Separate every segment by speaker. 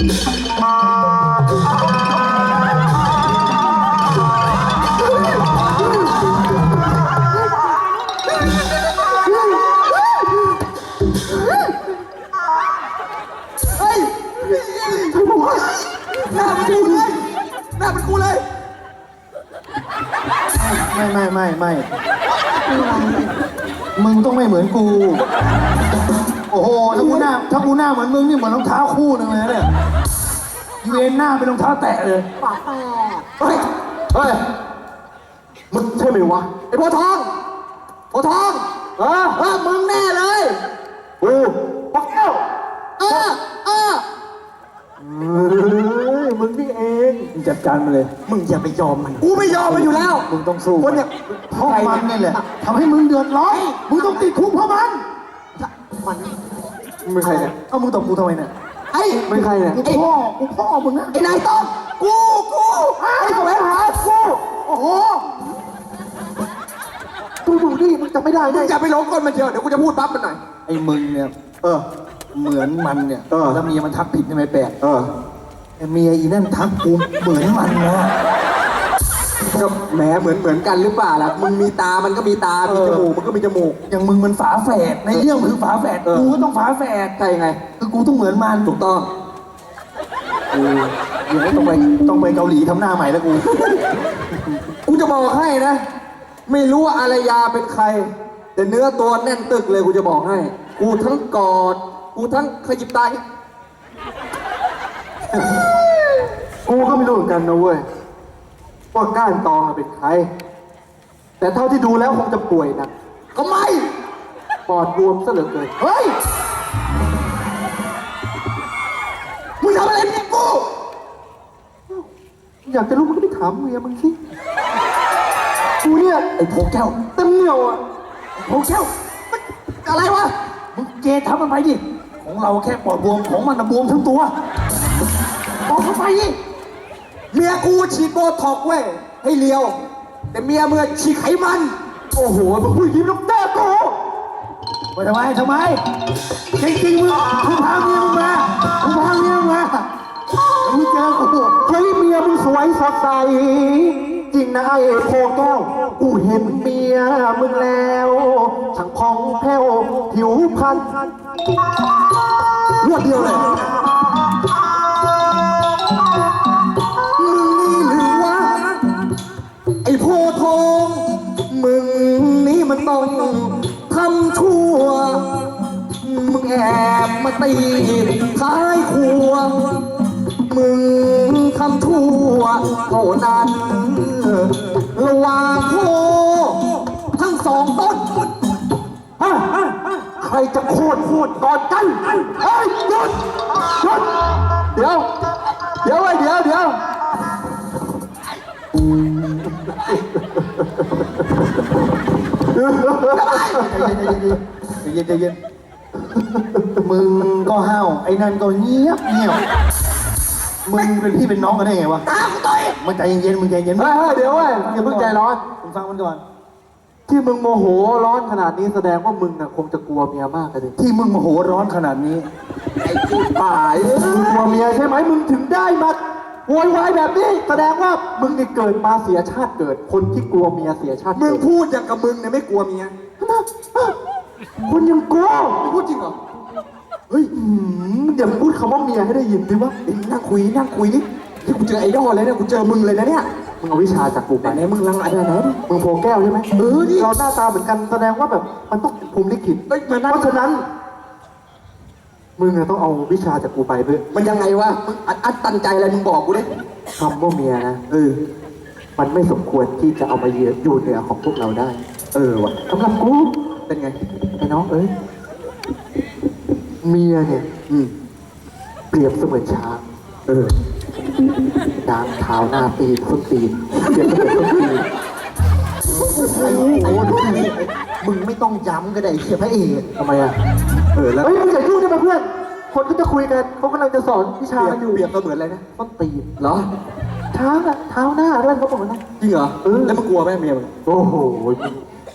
Speaker 1: เฮ้ยใช่ปะวะหน้าเป็นกูเลยหน้าเป็นกูเลย
Speaker 2: ไม่ไม่ไม่ไม่ มึงต้องไม่เหมือนกู โอ้โหถ้ากูหน้าถ้ากูหน้าเหมือนมึงนี่เหมือนรองเท้าคู่หนึงเลยนะเนี่ยยูเอ็นหน้าเป็นรองเท้าแตะเลย
Speaker 1: ปากแตกเฮ้ย เฮ้ย มึงใช่ไหมวะไอ้โพธิ์ทองโพธิ์ทอง เออเออมึงแน่เลยกูปักแก้วเออเออเฮ้ยมึงนี่เอง
Speaker 2: มึงจัดการมาเลย
Speaker 1: มึงอย่าไปยอมมัน กูไม่ยอมมันอยู่แล้ว
Speaker 2: มึงต้องสู้
Speaker 1: คนเนี่ย
Speaker 2: เพราะมันนี่แหละทำให้มึงเดือดร้อนมึงต้องติดคุกเพราะมัน
Speaker 1: มันมึงเป็นใครเนี่ย
Speaker 2: เอามึงตบกูทำไมเนี่ย
Speaker 1: ไอ้
Speaker 2: มึงใครเนี่ยกูพ่อกูพ่อมึงนะ
Speaker 1: ไอ้นายต้อมกูกูไอ้แสวงหากูโอ้โห
Speaker 2: กูดูดิมึงจะไม่ได้
Speaker 1: มึ
Speaker 2: ได้
Speaker 1: งอย่าไปหลงกลมันเชียวเดี๋ยวกูจะพูดปั๊บมันหน่อย
Speaker 2: ไอ้มึงเนี่ย
Speaker 1: เออ
Speaker 2: เหมือนมันเนี่ย
Speaker 1: เออ
Speaker 2: แล้วเมียมันทักผิดใช่ไหมแปลก
Speaker 1: เออ
Speaker 2: ไอ้เมียอีนั่นทักกูเหมือนมันนะ
Speaker 1: ก็แหมเหมือนเหมือนกันหรือเปล่าล่ะมึงมีตามันก็มีตา มีจมูกมันก็มีจมูก
Speaker 2: อย่างมึงมันฝาแฝดในเรื่องคือฝาแฝด
Speaker 1: เออ
Speaker 2: กูก็ต้องฝาแฝด
Speaker 1: ใช่ไง
Speaker 2: คือกูต้องเหมือนมัน
Speaker 1: ถูกต้อง
Speaker 2: กูยังไม่ต้องไปต้องไปเกาหลีทำหน้าใหม่แล้วกู
Speaker 1: กูจะบอกให้นะ ไม่รู้ว่าอารยาเป็นใคร แต่เนื้อตัวแน่นตึกเลยกูจะบอกให้ กูทั้งกอด กูทั้งขยิบตาอย่างเงี้ย
Speaker 3: กูก็ไม่รู้เหมือนกันนะเว้ย ว่าก้านตองเป็นใคร แต่เท่าที่ดูแล้วคงจะป่วยหนะ
Speaker 1: ทำไม่
Speaker 3: ปอดบวมซะเหลือเกิน
Speaker 1: เฮ้ย มึงทำอะไรเนี่ยกู
Speaker 3: อยากจะรู้มึงก็ไปถามเมียมึงสิกูเนี่ย
Speaker 1: ไอ้โพแก้ว
Speaker 3: เต็มเหนียวอะ
Speaker 1: โพแก้วมันอะไรวะ
Speaker 2: มึงเจทำมันไปดิ ของเราแค่ปอดบวมของมันนะบวมทั้งตัว
Speaker 1: บอกเข้าไปดิ เมียกูฉีดโบท็อกซ์เว้ยให้เลียว แต่เมียเมื่อฉีดไขมัน
Speaker 3: โอ้โหมึงพูดยิ้มลูกแม่กู
Speaker 2: ไปทำไมทำไมจริงๆมึงมึงพาเมียมึงมามึงพาเมียมึงมามึงเจอกู
Speaker 3: เฮ้ยเมียมึงสวยสดใสจริงนะไอ้โพแก้ว กูเห็นเมียมึงแล้วช่างพองแผ้วผิวพรรณ
Speaker 1: รวดเดียวเลย ตีท้ายครัว มึงทำชั่วเท่านั้นระหว่างโพทั้งสองต้น
Speaker 3: ใครจะโคตรพูดก่อนกันเฮ้ยหยุดหยุดเดี๋ยว เดี๋ยวไอ้เดี๋ยวเดี๋ยว
Speaker 2: ใจเย็นเย็น มึงก็ห้าวไอ้นั่นก็เงียบเงียบมึงเป็นพี่เป็นน้องกันได้ไงวะ
Speaker 1: ตามต่อย
Speaker 2: มึงใจเย็นๆมึงใจเย็น
Speaker 3: เฮ้ยเฮ้ยเดี๋ยวเว้ยอย่าเพิ่งใจร้อน
Speaker 2: มึงฟังมันก่อน
Speaker 3: ที่มึงโมโหร้อนขนาดนี้แสดงว่ามึงน่ะคงจะกลัวเมียมากเลยดิ
Speaker 2: ที่มึงโมโหร้อนขนาดนี้
Speaker 1: ไอ้จุดป่าย
Speaker 3: มึงกลัวเมียใช่ไหมมึงถึงได้มาโวยวายแบบนี้ แสดงว่ามึงนี่เกิดมาเสียชาติเกิด คนที่กลัวเมียเสียชาติ
Speaker 1: มึ
Speaker 3: เกิ
Speaker 1: ง
Speaker 3: ด
Speaker 1: พูดอย่างกับมึงเนี่ยไม่กลัวเมีย
Speaker 3: คนยังกลัว
Speaker 1: มึงพูดจริงเหรอ
Speaker 3: เฮ้ยอืมอย่าพูดคำว่าเมียให้ได้ยินดิวะ
Speaker 1: เดี๋ยวนั่งคุยนั่งคุยนี่ที่กูเจอไอดอลเลยเนี่ยกูเจอมึงเลยนะเนี่ย
Speaker 3: มึงเอาวิชาจากกูไป
Speaker 1: แต่ไหนมึงลังอะไรไหนดิ
Speaker 3: มึงโพแก้วใช่ไหม
Speaker 1: เออดิ
Speaker 3: เราหน้าตาเหมือนกันแสดงว่าแบบมันต้องภูมิลิขิต
Speaker 1: เอ้ยมันนั่น
Speaker 3: เพราะฉะนั้น มึงอะต้องเอาวิชาจากกูไปเพื่อ
Speaker 1: มันยังไงวะมึงอัดอัดตันใจอะไรมึงบอกกูดิ
Speaker 3: คำว่าเมียนะ
Speaker 1: เออ
Speaker 3: มันไม่สมควรที่จะเอามาเยืออยู่เหนือของพวกเราได้
Speaker 1: เออวะ
Speaker 3: สำหรับกู
Speaker 1: เป็นไง
Speaker 3: ไอ้น้องเอ้ยเมียเนี่ย
Speaker 1: อืม
Speaker 3: เปรียบเสมือนช้าง
Speaker 1: เออ
Speaker 3: ช้างเท้าหน้าปีนส้นตีนเปรียบเสมือนส้นตีน
Speaker 2: ไอ้ไอ้มึงไม่ต้องย้ำก็ได้เชียพระเอก
Speaker 3: ทำไมอะ
Speaker 1: เออแล้ว
Speaker 3: เฮ้ยมึงอย่ายุ่งได้ไหมเพื่อน คนก็จะคุยกันเขากำลังจะสอนวิ
Speaker 1: เป
Speaker 3: ชา
Speaker 1: รียบ
Speaker 3: กันอยู่
Speaker 1: เปรียบเสมือนอะไรนะ
Speaker 3: ส้นตีน
Speaker 1: เหรอ
Speaker 3: ช้างอะเท้าหน้าอะไรเขาบอกนะ
Speaker 1: จริงเหรอ
Speaker 3: เออ
Speaker 1: แล้วมึงกลัวไหมเมียมึง
Speaker 3: โอ้โห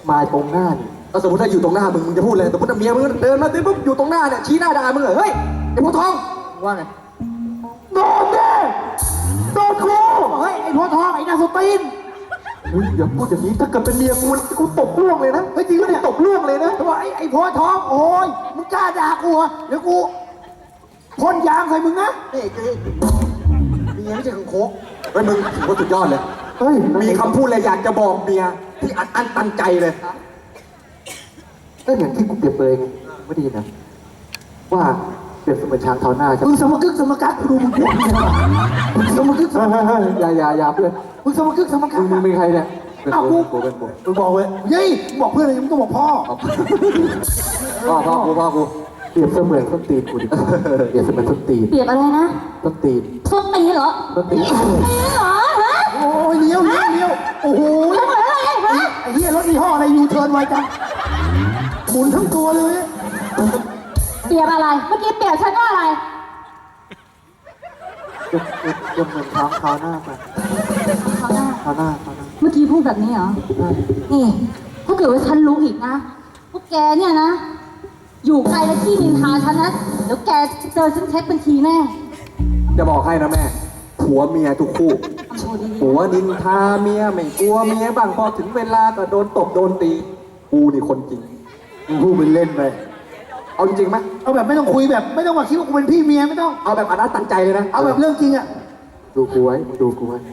Speaker 3: มาตรงหน้านี่
Speaker 1: ถ้าสมมติถ้าอยู่ตรงหน้ามึงมึงจะพูดเลยสมมติเมียมึงเดินมาปุ๊บอยู่ตรงหน้าเนี่ยชี้หน้าด่ามึงเลยเฮ้ยไอ้พวกทองว่าไง
Speaker 2: โด
Speaker 3: นด
Speaker 2: ิ
Speaker 3: โดนคกู
Speaker 2: เฮ้ยไอ้พวกทองไอ้นาสตีน
Speaker 3: อุ้ยอย่าพูดอย่างนี้ถ้าเกิดเป็นเมียกูกูตกล่วงเลยนะ
Speaker 2: เฮ้ยจริงก็เนี่ย
Speaker 3: ตกล่วงเลยนะ
Speaker 2: ว่าไอ้ไอ้พวกทองโอ้ยมึงกล้าด่ากูเหรอเดี๋ยวกูพ่นยางใส่มึงนะ
Speaker 1: เฮ้ยเมียไม่ใช่ขังโคกเฮ้ยมึงถือว่าสุดยอดเลยมีคำพูดอะไอยากจะบอกเมียที่อัดอั้นตันใจเลย
Speaker 3: ก็อย่างที่กูเปรียบเลยไงไม่ดีนะ ว่าเปรียบเสมือนช้างเท้าหน้าใช่ไหม
Speaker 2: มึงสมกึกสมกักกูดูมึงพูดมึงมึงสมกึกสมกัก
Speaker 3: เฮ้ยเฮ้ยอย่าอย่าอย่าเพื่อน
Speaker 2: มึงสมกึกสมกั
Speaker 3: มึ
Speaker 2: ก
Speaker 3: งมึงเป็นใครเนี่ย
Speaker 2: อ้าวกู
Speaker 3: กูเป็นกู
Speaker 2: มึงบอกเลยเย้ยมึงบอกเพื่อนอะไรมึงต้องบอกพ่อ
Speaker 3: พ่อพ่อกูพ่อกูเปรียบเสมือนต้นตีนกูดิเปรียบเสมือนต้นตีน
Speaker 4: เปรียบอะไรนะ
Speaker 3: ต้นตีน
Speaker 4: ส้นตีนเหรอ
Speaker 3: ต้นตีน
Speaker 4: ตีนเหรอฮะ
Speaker 2: โอ้ยเลี้ยวเลี้ยวเลี้ยวโอ้โห
Speaker 4: เหมือนอะไรฮะ
Speaker 2: ไอ้เหี้ยรถยี่ห้ออะไรยูเทิร์นไวจัง หมุนทั้งตัวเลย
Speaker 4: เปรียบอะไร เมื่อกี้เปรียบฉันว่าอะไร
Speaker 3: ยบเปรียบเปรียบเหมือนช้างเท้าหน้าไป
Speaker 4: เขาหน้า
Speaker 3: เท้าหน้าเท้าหน้า
Speaker 4: เมื่อกี้พูดแบบนี้เหรอนี่ ถ้าเกิดว่าฉันรู้อีกนะพวกแกเนี่ยนะ อยู่ไกลและที่นินทาฉันนะเดี๋ยวแกเจอฉันเช็คบัญชีแน่
Speaker 1: จะบอกให้นะแม่ผัวเมียทุกคู่
Speaker 4: ทำโชว์ดี
Speaker 1: ผัวนินทาเมียไม่กลัวเมียบ้างพอถึงเวลาก็โดนตบโดนตี กูนี่คนจริง
Speaker 2: มึงพูดเป็นเล่นไป
Speaker 1: เอาจริงๆไหม
Speaker 2: เอาแบบไม่ต้องคุยแบบ ไม่ต้องมาคิดว่ากูเป็นพี่เมียไม่ต้อง
Speaker 1: เอาแบบอัดอั้นตันใจเลยนะ
Speaker 2: เอาแบบเรื่องจริงอะ
Speaker 3: ดูกูไว้มึงดูกูไว้
Speaker 4: ๆ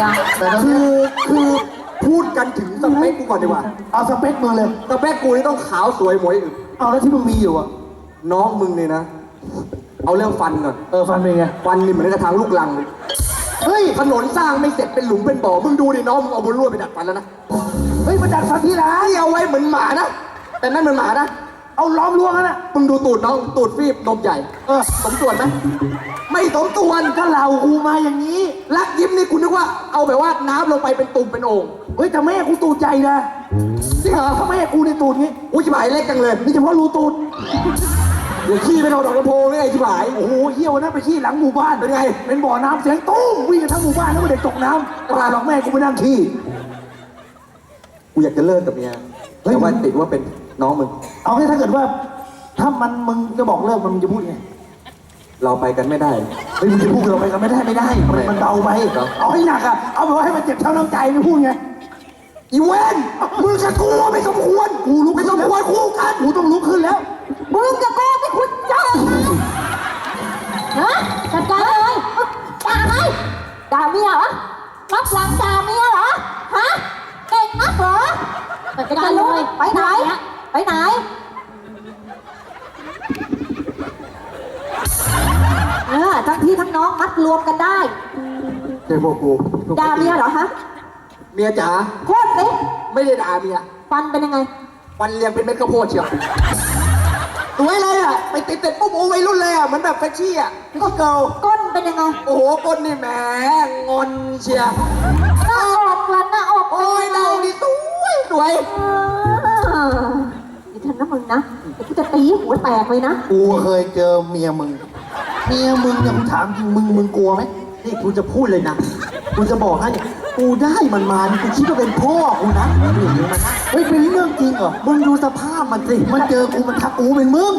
Speaker 4: ยัง
Speaker 2: แต่ถ้า
Speaker 1: คือคือพูดกันถึงสเปคกูก่อนดีกว่า
Speaker 2: เอาสเปคมึงเลย
Speaker 1: สเปคกูนี่ต้องขาวสวยหมวยอึบ
Speaker 2: เอาแล้วที่มึงมีอยู่อะ
Speaker 1: น้องมึงเนี่ยนะ เอาเรื่องฟันก่อน
Speaker 2: เออฟันเป็นไง
Speaker 1: ฟันนี่เหมือนกระถางลูกลังเลย
Speaker 2: เฮ้ย
Speaker 1: ถนนสร้างไม่เสร็จเป็นหลุมเป็นบ่อมึงดูดิน้องมึงเอาบุญรวดไปดัดฟันแล้วนะ
Speaker 2: เฮ้ยมาดัดฟันที่ร้าน
Speaker 1: นี่เอาไว้เหมือนหมานะ แต่นั่นเหมือนหมานะ
Speaker 2: เอาล้อมรั้วกันะ
Speaker 1: มึงดูตูดน้อง ตูดฟีบนมใหญ่
Speaker 2: เออ
Speaker 1: สมส่วนไหม ไม่สมส่วน
Speaker 2: ก็เรากูมาอย่างนี้
Speaker 1: รักยิ้มนี่คุณนึกว่า เอาแบบว่าน้ำลงไปเป็นตุ่มเป็นโอ่ง
Speaker 2: เฮ้ยแต่แม่กูตูดใหญ่นะ
Speaker 1: จริงเหรอ
Speaker 2: ถ้าแม่กูในตูดนี้
Speaker 1: อุ้ยชิบหายเล็กจังเลย
Speaker 2: นี่เฉพาะรูตูด
Speaker 1: เดี๋ยวขี้ไปนอนดอกกระโพงนี่ไงชิบหาย
Speaker 2: โอ้โหเหี้ยวนะไปขี้หลังหมู่บ้าน
Speaker 1: เป็นไง
Speaker 2: เป็นบ่อน้ำเสียงตุ้มวิ่งกันทั้งหมู่บ้านแล้วเด็กตกน้ำกลาหรอกแม่กูไปนั่งขี้
Speaker 1: อยากจะเลิกกับเมีย
Speaker 2: เฮ้ย
Speaker 1: แต่ว่าติดว่าเป็นน้องมึง
Speaker 2: เอาให้ถ้าเกิดว่า ถ้ามันมึงจะบอกเลิกมันมึงจะพูดไง
Speaker 1: เราไปกันไม่ได้
Speaker 2: เฮ้ยมึงจะพูดกับเราไปกันไม่ได้ไม่ได้มันมันเบาไป
Speaker 1: ครับ
Speaker 2: เอาให้หนักอะเอาแบบว่าให้มันเจ็บเท่าน้ำใจไม่พูดไง
Speaker 1: อีเวนมึงกับกูไม่สมควร
Speaker 2: กูลุก
Speaker 1: ไม่
Speaker 2: ขึ้
Speaker 1: ส
Speaker 2: น
Speaker 1: ม
Speaker 2: แล้ว
Speaker 1: ควรคู่กัน
Speaker 2: กูต้องลุกขึ้นแล้ว
Speaker 4: มึงกับกูไม่คุณเจอฮะจัดการเลยด่าไหมด่าเมียเหรอรับหลังด่าเมียเหรอ ฮะเก่ง มากเหรอจัดการเลยไปไหน ไปไหน เออทั้งพี่ทั้งน้องมัดรวมกันได้
Speaker 3: ใช่พวกกู
Speaker 4: ด่าเมียเหรอฮะ
Speaker 1: เมียจ๋า
Speaker 4: โคตรสิ
Speaker 1: ไม่ได้ด่าเมีย
Speaker 4: ฟันเป็นยังไง
Speaker 1: วันเรียงเป็นเม็ดข้าวโพดเชียวสวยเลยอะไปติดเสร็จปุ๊บโอ้วัยรุ่นเลยอะเหมือนแบบแฟชชี่อะก็เกิล
Speaker 4: ก้นเป็นยังไง
Speaker 1: โอ้โหก้นนี่แหมงอนเชียร์
Speaker 4: หน้าอกละหน้าอก
Speaker 1: โอ้ยเรานี่สวย สวย
Speaker 4: เออเดี๋ยวฉันนะมึงนะเดี๋ยวกูจะตีหัวแตกเลยนะ
Speaker 2: กูเคยเจอเมียมึง เมียมึงเนี่ยกูถามจริงมึงมึงกลัวไหม
Speaker 3: นี่กูจะพูดเลยนะ กูจะบอกให้ กูได้มันมานี่กูคิดว่าเป็นพ่อกูนะมึงอย่างนี้มันนะ
Speaker 2: เฮ้ยเป็นเรื่องจริงเหรอ
Speaker 3: มึงดูสภาพมันสิ
Speaker 2: มันเจอกูมันทักกูเป็นมึง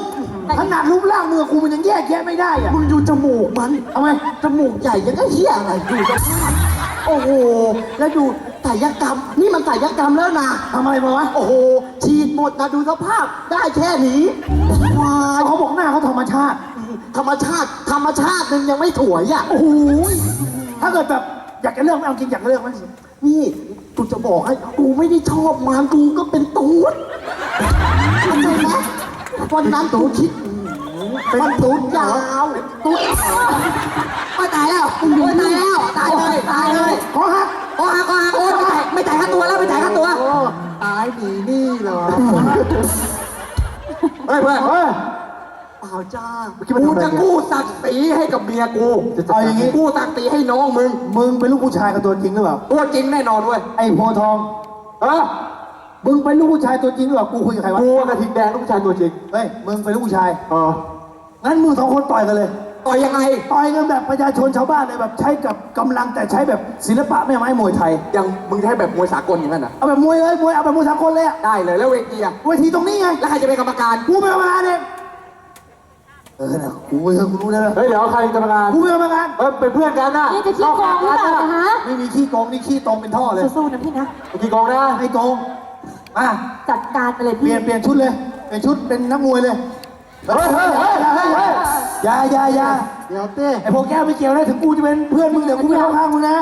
Speaker 2: ขนาดรูปร่างมือกูมันยังแยกแยะไม่ได้อะ
Speaker 3: มึงดูจมูกมัน
Speaker 2: ทำไม
Speaker 3: จมูกใหญ่ยังก็เหี้ยอะไรดูสภาพโอ้โห แล้วดู ศัลยกรรม นี่มันศัลยกรรมแล้วนะ
Speaker 2: ทำไมมาวะ
Speaker 3: โอ้โห ฉีดหมดนะดูสภาพ ได้แค่นี้วาย
Speaker 2: เขาบอกหน้าเขาธรรมชาติ
Speaker 3: ธรรมชาติ ธรรมชาติหนึงยังไม่ถวยอะ
Speaker 2: โอ้โหถ้าเกิดแบบอยากจะเลิกไม่เอาจริงอยากเลิกไหม
Speaker 3: นี่กูจะบอกให้กูไม่ได้ชอบมันกูก็เป็นตูดเข้าใจไหมวันนั้นตูดคิดมันตูดยาวตูดไม่ตายแล้วไม่ตายแล้วตายเลยตายเลย
Speaker 2: ขอฮัก
Speaker 3: โอ้ยโอ้ยโอ้ยไม่จ่ายไม่จ่ายค่าตัวแล้วไม่จ่ายค่าตัว
Speaker 2: โอ้ตายหนีนี่เหรอ
Speaker 1: เฮ้ยเพื่อน
Speaker 2: เฮ้ย
Speaker 3: เปล่าจ้า
Speaker 1: กูจะกู้ศักดิ์ศรีให้กับเมียกู
Speaker 2: เอาอย่างงี้
Speaker 1: กู้ศักดิ์ศรีให้น้องมึง
Speaker 2: มึงเป็นลูกผู้ชายกับตัวจริงหรือเปล่า
Speaker 1: ตัวจริงแน่นอนเว้ย
Speaker 2: ไอ้โพธิ์ทอง
Speaker 1: เออ
Speaker 2: มึงเป็นลูกผู้ชายตัวจริงหรือเปล่า กูคุยกับใครวะ
Speaker 1: กูกระทิงแดงลูกผู้ชายตัวจริง
Speaker 2: เฮ้ย มึงเป็นลูกผู้ชาย
Speaker 1: เออ
Speaker 2: งั้นมึงสองคนต่อยกันเลย
Speaker 1: ต่อยยังไง
Speaker 2: ต่อยกันแบบประชาชนชาวบ้านเลยแบบใช้กับกำลังแต่ใช้แบบศิลปะไม่ไม้มวยไทย
Speaker 1: ยังมึงใช้แบบมวยสากลอย่างนั้นอะ
Speaker 2: เอาแบบมวยเลยมวยเอาแบบมวยสากลเลยอะ
Speaker 1: ได้เลยแล้วเวทีอะ
Speaker 2: เวทีตรงนี้ไง
Speaker 1: แล้วใครจะเป็นกรรมการ
Speaker 2: กูเป็นกรรมการเองเออนะกูเออกูรู้แล้วนะ
Speaker 3: เฮ้ยเดี๋ยวใครเป็นกรรมการ
Speaker 2: กูเป็นกรรมการ
Speaker 3: เออเป็นเพื่อนกันนะ
Speaker 4: นี่จะขี้โกงหรือเปล่าฮะ
Speaker 2: ไม่มีขี้โกงนี่ขี้ตรงเป็นท่อเลย
Speaker 4: สู้ๆนะพี่นะ
Speaker 3: ขี้โกงนะ
Speaker 2: ให้โกงมา
Speaker 4: จัดการไปเลยพี่
Speaker 2: เปลี่ยนเปลี่ยนชุดเลยเปลี่ยนชุดเป็นนักมวยเล
Speaker 3: ย เฮ้ยเฮ้ยเฮ้ย
Speaker 2: อย่าอย่าอย่า
Speaker 5: เดี๋ยวเต้
Speaker 2: ไอพวกแก้วไม่เกี่ยวนะถึงกูจะเป็นเพื่อนมึงเดี๋ยวกูไม่เข้าข้างมึงนะ